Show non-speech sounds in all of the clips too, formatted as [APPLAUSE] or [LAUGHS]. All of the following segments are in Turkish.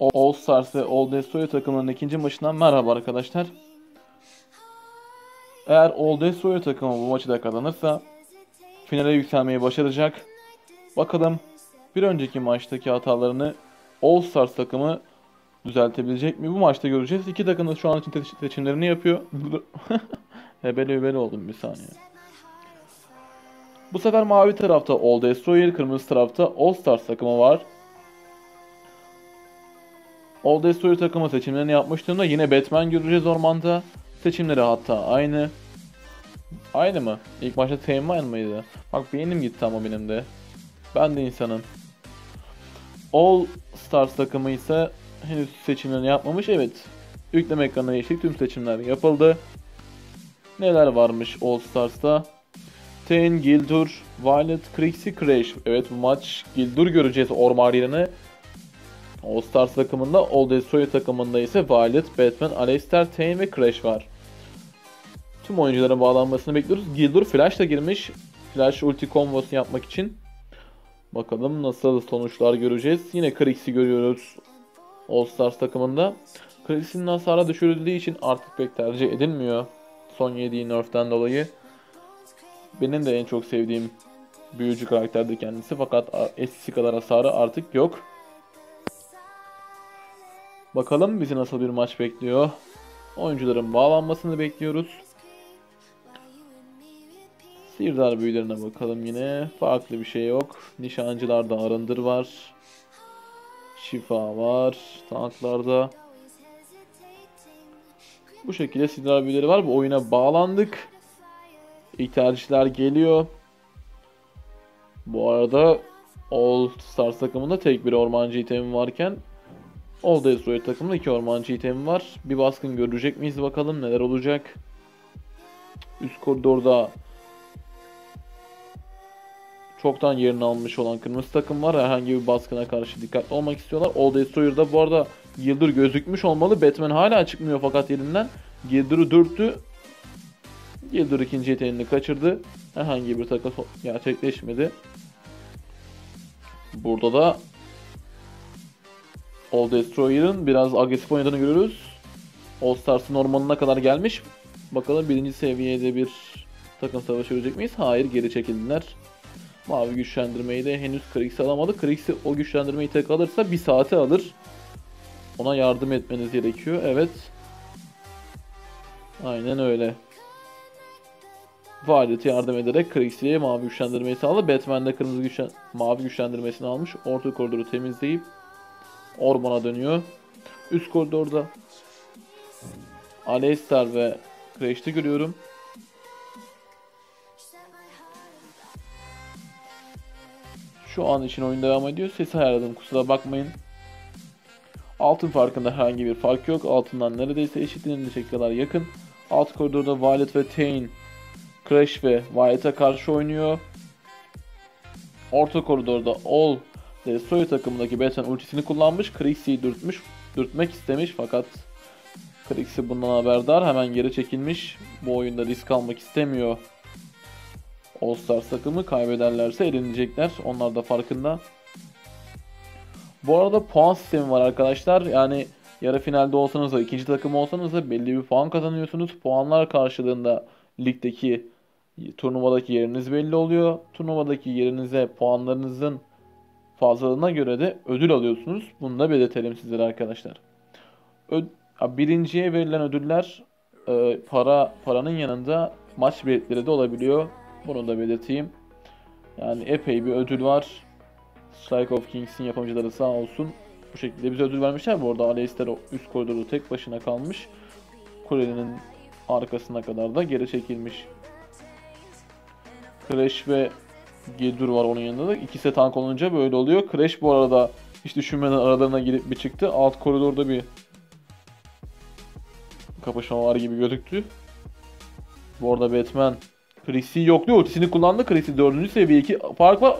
All Stars ve All Destroyer takımının ikinci maçından merhaba arkadaşlar. Eğer All Destroyer takımı bu maçı da kazanırsa finale yükselmeyi başaracak. Bakalım bir önceki maçtaki hatalarını All Stars takımı düzeltebilecek mi? Bu maçta göreceğiz. İki takım da şu an için seçimlerini yapıyor. [LAUGHS] Hebele hebele oldum bir saniye. Bu sefer mavi tarafta All Destroyer, kırmızı tarafta All Stars takımı var. All Destroyer takımı seçimlerini yapmıştığında yine Batman göreceğiz ormanda. Seçimleri hatta aynı. Aynı mı? İlk başta Teğmen mıydı? Bak beynim gitti ama benim de. Ben de insanım. All Stars takımı ise henüz seçimlerini yapmamış. Evet. Yükleme ekranına geçtik. Tüm seçimler yapıldı. Neler varmış All Stars'ta? Tain, Gildur, Violet, Crixie, Crash. Evet bu maç Gildur göreceğiz orman yerine. All Stars takımında, All Destroyer takımında ise Violet, Batman, Aleister, Tain ve Crash var. Tüm oyuncuların bağlanmasını bekliyoruz. Gildur Flash da girmiş. Flash ulti kombosu yapmak için. Bakalım nasıl sonuçlar göreceğiz. Yine Crixie görüyoruz All Stars takımında. Crixie'nin hasara düşürüldüğü için artık pek tercih edilmiyor. Son yediği nerf'ten dolayı. Benim de en çok sevdiğim büyücü karakterdi kendisi fakat eskisi kadar hasarı artık yok. Bakalım bizi nasıl bir maç bekliyor. Oyuncuların bağlanmasını bekliyoruz. Sihirdar büyülerine bakalım yine. Farklı bir şey yok. Nişancılarda arındır var. Şifa var. Tanklarda. Bu şekilde sihirdar büyüleri var. Bu oyuna bağlandık. İlk tercihler geliyor. Bu arada All Stars takımında tek bir ormancı itemi varken All Destroyer takımında iki ormancı itemi var. Bir baskın görecek miyiz bakalım neler olacak. Üst koridorda çoktan yerini almış olan kırmızı takım var. Herhangi bir baskına karşı dikkatli olmak istiyorlar. All Destroyer'da bu arada Gildur gözükmüş olmalı. Batman hala çıkmıyor fakat yerinden. Gildur'u dürttü. Gildur ikinci yeteneğini kaçırdı. Herhangi bir takas gerçekleşmedi. Burada da All Destroyer'ın biraz agresif oynadığını görüyoruz. All Stars'ın ormanına kadar gelmiş. Bakalım birinci seviyede bir takım savaşı görecek miyiz? Hayır geri çekildiler. Mavi güçlendirmeyi de henüz Krix'i alamadı. Krix'i o güçlendirmeyi tek alırsa bir saate alır. Ona yardım etmeniz gerekiyor. Evet. Aynen öyle. Violet'e yardım ederek Krixie mavi güçlendirmeyi sağladı. Batman de kırmızı güçlen mavi güçlendirmesini almış. Orta koridoru temizleyip ormana dönüyor. Üst koridorda Aleister ve Crash'te görüyorum. Şu an için oyun devam ediyor. Sesi ayarladım kusura bakmayın. Altın farkında herhangi bir fark yok. Altından neredeyse eşitlenecek kadar yakın. Alt koridorda Violet ve Tain, Crash ve Violet'a karşı oynuyor. Orta koridorda All Destroyer takımındaki Batman ultisini kullanmış. Krixie'yi dürtmüş, dürtmek istemiş fakat Krixie bundan haberdar. Hemen geri çekilmiş. Bu oyunda risk almak istemiyor. All Stars takımı kaybederlerse elenecekler. Onlar da farkında. Bu arada puan sistemi var arkadaşlar. Yani yarı finalde olsanız da ikinci takım olsanız da belli bir puan kazanıyorsunuz. Puanlar karşılığında ligdeki turnuvadaki yeriniz belli oluyor. Turnuvadaki yerinize puanlarınızın fazlalığına göre de ödül alıyorsunuz. Bunu da belirtelim sizlere arkadaşlar. Ö birinciye verilen ödüller e, para paranın yanında maç biletleri de olabiliyor. Bunu da belirteyim. Yani epey bir ödül var. Strike of Kings'in yapımcıları sağ olsun. Bu şekilde bize ödül vermişler. Bu arada Aleister üst koridorda tek başına kalmış. Kulenin arkasına kadar da geri çekilmiş. Crash ve Gildur var onun yanında da. İkisi tank olunca böyle oluyor. Crash bu arada hiç düşünmeden aralarına girip bir çıktı. Alt koridorda bir kapışma var gibi gözüktü. Bu arada Batman Chris'i yokluyor. Ultisini kullandı. Chris'i 4. seviye 2 fark var.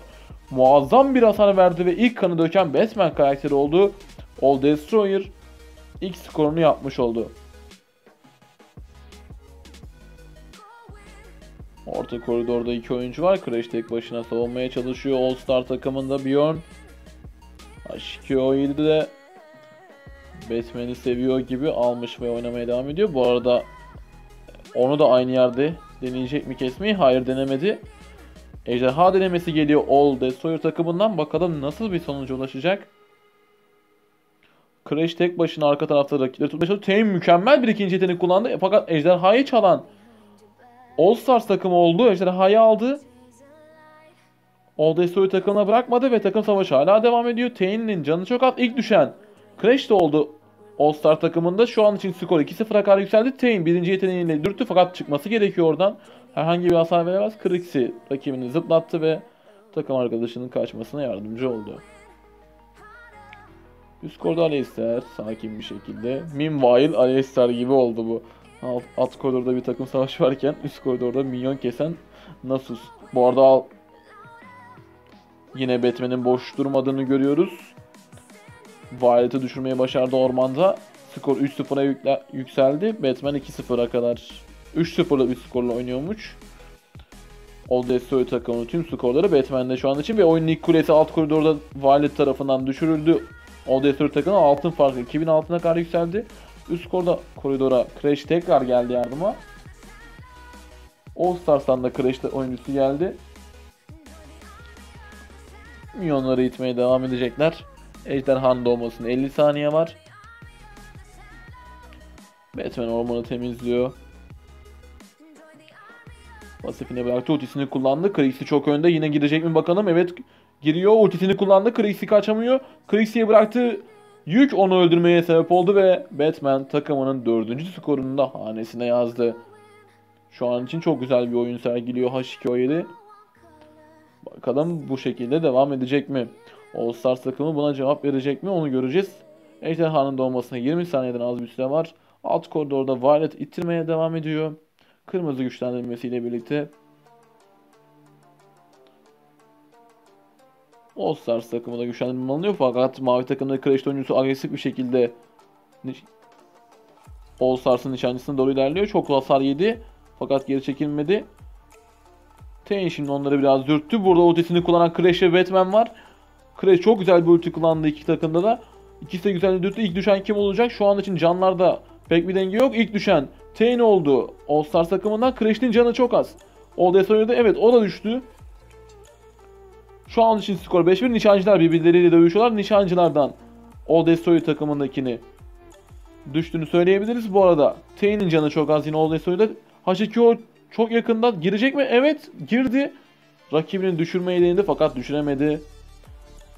Muazzam bir hasar verdi ve ilk kanı döken Batman karakteri oldu. All Destroyer ilk skorunu yapmış oldu. Orta koridorda iki oyuncu var. Crash tek başına savunmaya çalışıyor. All Star takımında Bjorn. H2O7'de de Batman'i seviyor gibi almış ve oynamaya devam ediyor. Bu arada onu da aynı yerde deneyecek mi kesmeyi? Hayır denemedi. Ejderha denemesi geliyor All Destroyer takımından. Bakalım nasıl bir sonuca ulaşacak. Crash tek başına arka tarafta rakipleri tutmaya çalışıyor. Tame mükemmel bir ikinci yetenek kullandı. E, fakat Ejderha'yı çalan All Stars takımı oldu. Ejderha'yı aldı. Destroyer takımına bırakmadı ve takım savaşı hala devam ediyor. Tane'in canı çok az. İlk düşen Crash de oldu All Star takımında. Şu an için skor 2-0'a kadar yükseldi. Tane birinci yeteneğiyle dürttü fakat çıkması gerekiyor oradan. Herhangi bir hasar veremez. Krix'i rakibini zıplattı ve takım arkadaşının kaçmasına yardımcı oldu. Üst koridor Aleistar sakin bir şekilde. Meanwhile Aleistar gibi oldu bu. Alt, alt koridorda bir takım savaş [LAUGHS] varken üst koridorda minyon kesen Nasus. Bu arada yine Batman'in boş durmadığını görüyoruz. Violet'ı düşürmeyi başardı ormanda. Skor 3-0'a yükseldi. Batman 2-0'a kadar 3-0'lı bir skorla oynuyormuş. Old Destroy takımının tüm skorları Batman'de şu an için ve oyunun ilk kulesi alt koridorda Violet tarafından düşürüldü. Old Destroy takımı altın farkı 2000 altına kadar yükseldi. Üst korda koridora Crash tekrar geldi yardıma. All Stars'tan da Crash oyuncusu geldi. Milyonları itmeye devam edecekler. Ejderhanın doğmasına 50 saniye var. Batman ormanı temizliyor. Pasifine bıraktı. Ultisini kullandı. Krix'i çok önde. Yine girecek mi bakalım. Evet giriyor. Ultisini kullandı. Krix'i kaçamıyor. Krix'iye bıraktı. Yük onu öldürmeye sebep oldu ve Batman takımının dördüncü skorunu da hanesine yazdı. Şu an için çok güzel bir oyun sergiliyor H2O7. Bakalım bu şekilde devam edecek mi? All Stars takımı buna cevap verecek mi onu göreceğiz. Ejderhanın doğmasına 20 saniyeden az bir süre var. Alt koridorda Violet ittirmeye devam ediyor. Kırmızı güçlendirmesiyle birlikte All Stars takımı da güçlendirme fakat mavi takımda Crash oyuncusu agresif bir şekilde All Stars'ın nişancısına doğru ilerliyor. Çok hasar yedi fakat geri çekilmedi. Tain şimdi onları biraz dürttü. Burada ultisini kullanan Crash ve Batman var. Crash çok güzel bir ulti kullandı iki takımda da. İkisi de güzel dürttü. İlk düşen kim olacak? Şu an için canlarda pek bir denge yok. İlk düşen Tain oldu. All Stars takımından Crash'in canı çok az. All Destroyer'da evet o da düştü. Şu an için skor 5-1. Nişancılar birbirleriyle dövüşüyorlar. Nişancılardan All Destroyer takımındakini düştüğünü söyleyebiliriz. Bu arada Tain'in canı çok az yine Destroyer'da. H2O çok yakında girecek mi? Evet girdi. Rakibini düşürmeyi denedi fakat düşüremedi.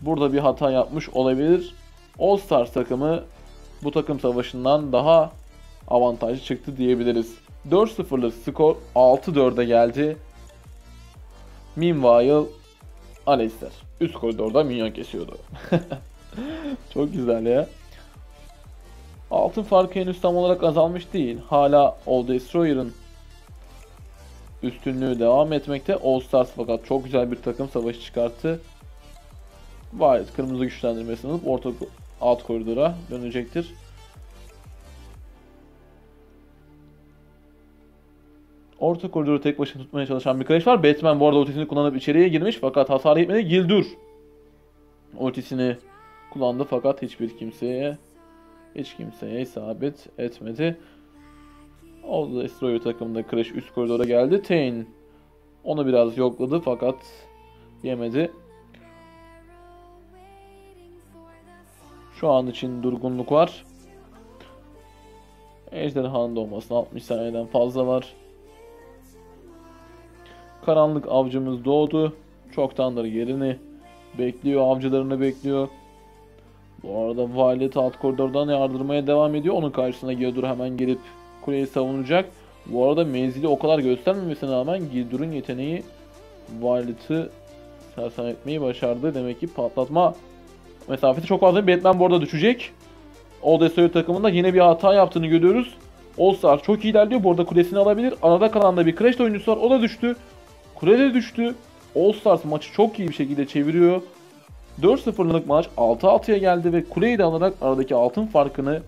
Burada bir hata yapmış olabilir. All Stars takımı bu takım savaşından daha avantajlı çıktı diyebiliriz. 4-0'lık skor 6-4'e geldi. Meanwhile Aleister üst koridorda minyon kesiyordu. [LAUGHS] Çok güzel ya. Altın farkı henüz tam olarak azalmış değil. Hala All Destroyer'ın üstünlüğü devam etmekte. All Stars fakat çok güzel bir takım savaşı çıkarttı. Violet kırmızı güçlendirmesini alıp orta alt koridora dönecektir. Orta koridoru tek başına tutmaya çalışan bir Crash var. Batman bu arada ultisini kullanıp içeriye girmiş fakat hasar yetmedi. Gildur ultisini kullandı fakat hiçbir kimseye hiç kimseye isabet etmedi. O Destroyer takımında Crash üst koridora geldi. Tain onu biraz yokladı fakat yemedi. Şu an için durgunluk var. Ejderhanın doğmasına 60 saniyeden fazla var. Karanlık avcımız doğdu. Çoktandır yerini bekliyor, avcılarını bekliyor. Bu arada Violet alt koridordan yardırmaya devam ediyor. Onun karşısına Gildur hemen gelip kuleyi savunacak. Bu arada menzili o kadar göstermemesine rağmen Gildur'un yeteneği Violet'ı sersem etmeyi başardı. Demek ki patlatma mesafesi çok fazla. Batman bu arada düşecek. Destroyer takımında yine bir hata yaptığını görüyoruz. All Star çok iyi ilerliyor. Bu arada kulesini alabilir. Arada kalan da bir Crash oyuncusu var. O da düştü. Kule düştü. All Stars maçı çok iyi bir şekilde çeviriyor. 4-0'lık maç 6-6'ya geldi ve kuleyi de alarak aradaki altın farkını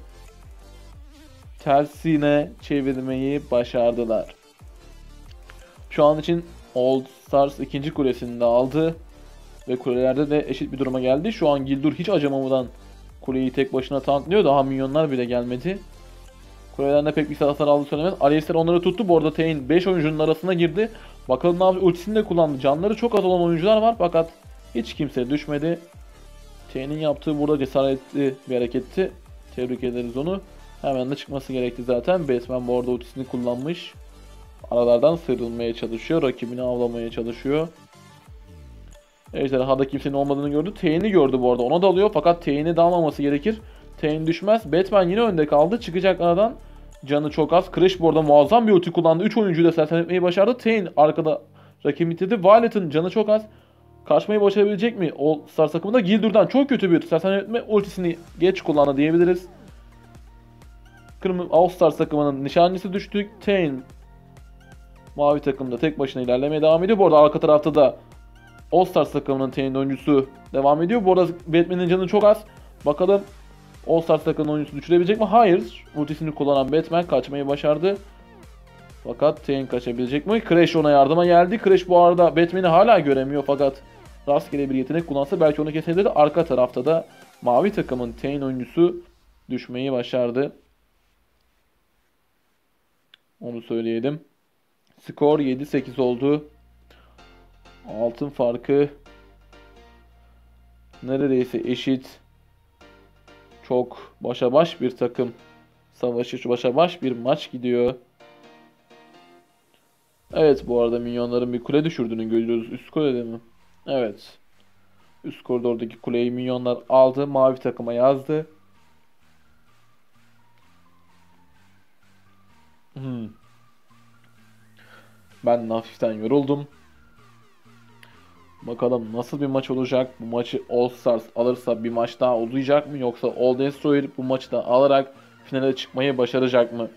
tersine çevirmeyi başardılar. Şu an için All Stars ikinci kulesini de aldı. Ve kulelerde de eşit bir duruma geldi. Şu an Gildur hiç acımamadan kuleyi tek başına tanklıyor. Daha milyonlar bile gelmedi. Kulelerinde pek bir hasar aldı söylemez. Aleysler onları tuttu. Bu arada Tain 5 oyuncunun arasına girdi. Bakalım ne yapacak. Ultisini de kullandı. Canları çok az olan oyuncular var fakat hiç kimse düşmedi. Tain'in yaptığı burada cesaretli bir hareketti. Tebrik ederiz onu. Hemen de çıkması gerekti zaten. Batman bu arada ultisini kullanmış. Aralardan sıyrılmaya çalışıyor. Rakibini avlamaya çalışıyor. Ejderhada kimsenin olmadığını gördü. Tain'i gördü bu arada. Ona dalıyor fakat Tain'i dalmaması gerekir. Tain düşmez. Batman yine önde kaldı. Çıkacak aradan. Canı çok az. Crash bu arada muazzam bir ulti kullandı. 3 oyuncuyu da sersemletmeyi başardı. Tain arkada rakibi bitirdi. Violet'ın canı çok az. Kaçmayı başarabilecek mi? All Star takımında Gildur'dan çok kötü bir sersemletme ultisini geç kullandı diyebiliriz. Kırmızı All Stars takımının nişancısı düştü. Tain mavi takımda tek başına ilerlemeye devam ediyor. Bu arada arka tarafta da All Stars takımının Tain'in oyuncusu devam ediyor. Bu arada Batman'in canı çok az. Bakalım All Stars takımının oyuncusu düşürebilecek mi? Hayır. Ultisini kullanan Batman kaçmayı başardı. Fakat Tain kaçabilecek mi? Crash ona yardıma geldi. Crash bu arada Batman'i hala göremiyor fakat rastgele bir yetenek kullansa belki onu kesebilirdi. Arka tarafta da mavi takımın Tain oyuncusu düşmeyi başardı. Onu söyleyelim. Skor 7-8 oldu. Altın farkı neredeyse eşit. Çok başa baş bir takım savaşı, başa baş bir maç gidiyor. Evet bu arada minyonların bir kule düşürdüğünü görüyoruz. Üst kulede mi? Evet. Üst koridordaki kuleyi minyonlar aldı. Mavi takıma yazdı. Hmm. Ben hafiften yoruldum. Bakalım nasıl bir maç olacak. Bu maçı All Stars alırsa bir maç daha uzayacak mı? Yoksa All Destroyer bu maçı da alarak finale çıkmayı başaracak mı?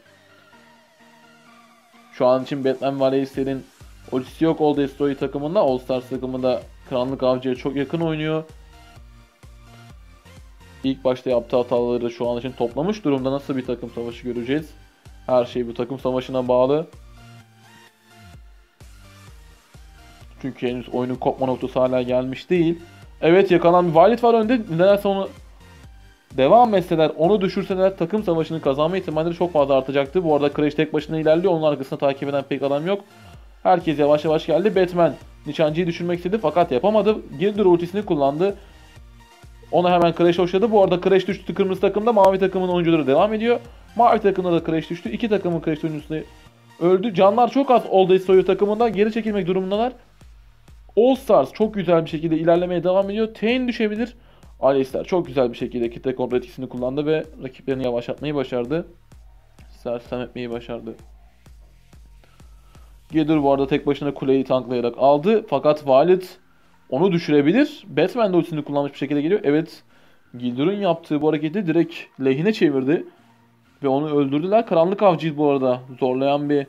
Şu an için Batman Valley's'lerin ultisi yok All Destroyer takımında. All Stars takımında Karanlık Avcı'ya çok yakın oynuyor. İlk başta yaptığı hataları şu an için toplamış durumda. Nasıl bir takım savaşı göreceğiz? Her şey bu takım savaşına bağlı. Çünkü henüz oyunun kopma noktası hala gelmiş değil. Evet yakalan bir Violet var önde. Nedense onu devam etseler, onu düşürseler takım savaşını kazanma ihtimalleri çok fazla artacaktı. Bu arada Crash tek başına ilerliyor. Onun arkasında takip eden pek adam yok. Herkes yavaş yavaş geldi. Batman nişancıyı düşürmek istedi fakat yapamadı. Gildur ultisini kullandı. Ona hemen Crash hoşladı. Bu arada Crash düştü kırmızı takımda. Mavi takımın oyuncuları devam ediyor. Mavi takımda da Crash düştü. İki takımın Crash oyuncusu öldü. Canlar çok az All Soyu takımında. Geri çekilmek durumundalar. All Stars çok güzel bir şekilde ilerlemeye devam ediyor. Tain düşebilir. Aleysler çok güzel bir şekilde kitle kontrol etkisini kullandı ve rakiplerini yavaşlatmayı başardı. Sersem etmeyi başardı. Gedur bu arada tek başına kuleyi tanklayarak aldı. Fakat Violet onu düşürebilir. Batman de ultisini kullanmış bir şekilde geliyor. Evet Gildur'un yaptığı bu hareketi direkt lehine çevirdi. Ve onu öldürdüler. Karanlık avcıyı bu arada zorlayan bir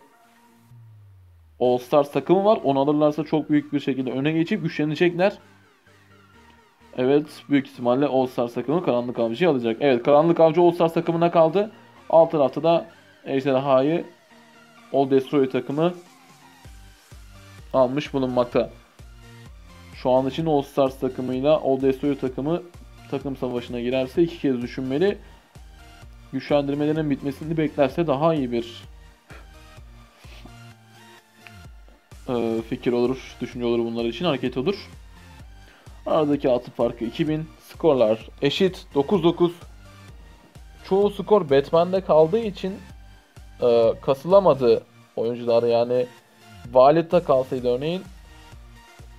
All Stars takımı var. Onu alırlarsa çok büyük bir şekilde öne geçip güçlenecekler. Evet büyük ihtimalle All Stars takımı Karanlık Avcı'yı alacak. Evet Karanlık Avcı All Stars takımına kaldı. Alt tarafta da Ejderha'yı All Destroy takımı almış bulunmakta. Şu an için All Stars takımıyla All Destroy takımı takım savaşına girerse iki kez düşünmeli. Güçlendirmelerin bitmesini beklerse daha iyi bir e, fikir olur, düşünce olur bunlar için hareket olur. Aradaki altı farkı 2000. Skorlar eşit 9-9. Çoğu skor Batman'de kaldığı için e, kasılamadı oyuncular yani Valet'te kalsaydı örneğin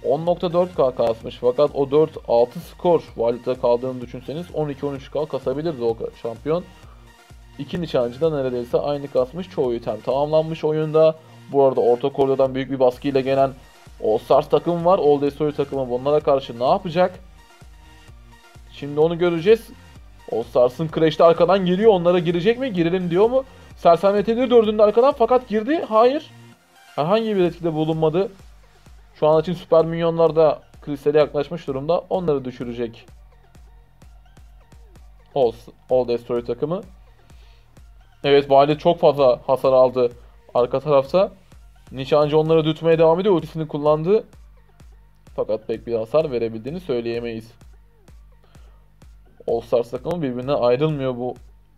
10.4K kasmış fakat o 4-6 skor Valet'te kaldığını düşünseniz 12-13K kasabilirdi o şampiyon. İki nişancı da neredeyse aynı kasmış çoğu item tamamlanmış oyunda. Bu arada orta koridordan büyük bir baskıyla gelen All Stars takımı var. All Destroyer takımı bunlara karşı ne yapacak? Şimdi onu göreceğiz. All Stars'ın Crash'te arkadan geliyor. Onlara girecek mi? Girelim diyor mu? Sersamet ediyor dördünde arkadan fakat girdi. Hayır. Herhangi bir etkide bulunmadı. Şu an için süper minyonlar da kristale yaklaşmış durumda. Onları düşürecek. All, All Destroyer takımı. Evet Vali çok fazla hasar aldı arka tarafta. Nişancı onları dürtmeye devam ediyor. Ultisini kullandı. Fakat pek bir hasar verebildiğini söyleyemeyiz. All Stars takımı birbirinden ayrılmıyor bu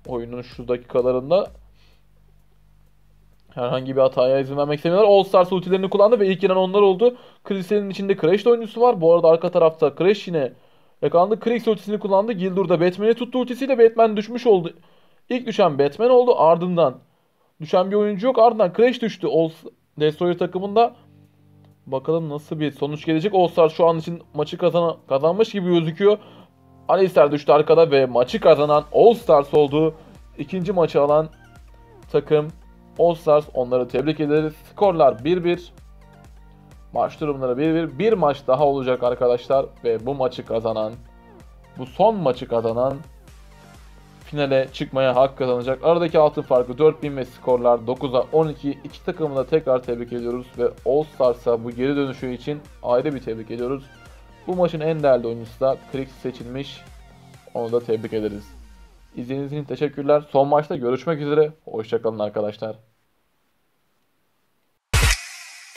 oyunun şu dakikalarında. Herhangi bir hataya izin vermek istemiyorlar. All Stars ultilerini kullandı ve ilk giren onlar oldu. Crystal'in içinde Crash oyuncusu var. Bu arada arka tarafta Crash yine yakalandı. Crix ultisini kullandı. Gildur da Batman'i tuttu ultisiyle. Batman düşmüş oldu. İlk düşen Batman oldu. Ardından düşen bir oyuncu yok. Ardından Crash düştü. All Destroyer takımında. Bakalım nasıl bir sonuç gelecek. All Stars şu an için maçı kazan kazanmış gibi gözüküyor. Alistar düştü arkada ve maçı kazanan All Stars oldu. İkinci maçı alan takım All Stars. Onları tebrik ederiz. Skorlar 1-1. Maç durumları 1-1. Bir maç daha olacak arkadaşlar. Ve bu maçı kazanan, bu son maçı kazanan finale çıkmaya hak kazanacak. Aradaki altın farkı 4000 ve skorlar 9'a 12. İki takımı da tekrar tebrik ediyoruz ve All Stars'a bu geri dönüşü için ayrı bir tebrik ediyoruz. Bu maçın en değerli oyuncusu da Krix seçilmiş. Onu da tebrik ederiz. İzlediğiniz için teşekkürler. Son maçta görüşmek üzere. Hoşçakalın arkadaşlar.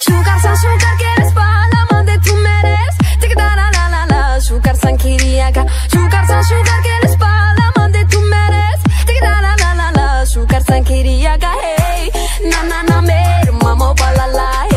Jugarsan jugar que eres palama de tu meres da la la la la Jugarsan kiriaka Jugarsan jugar que açúcar, sangria, agarrei Na, na, na, meu mamou, balalaí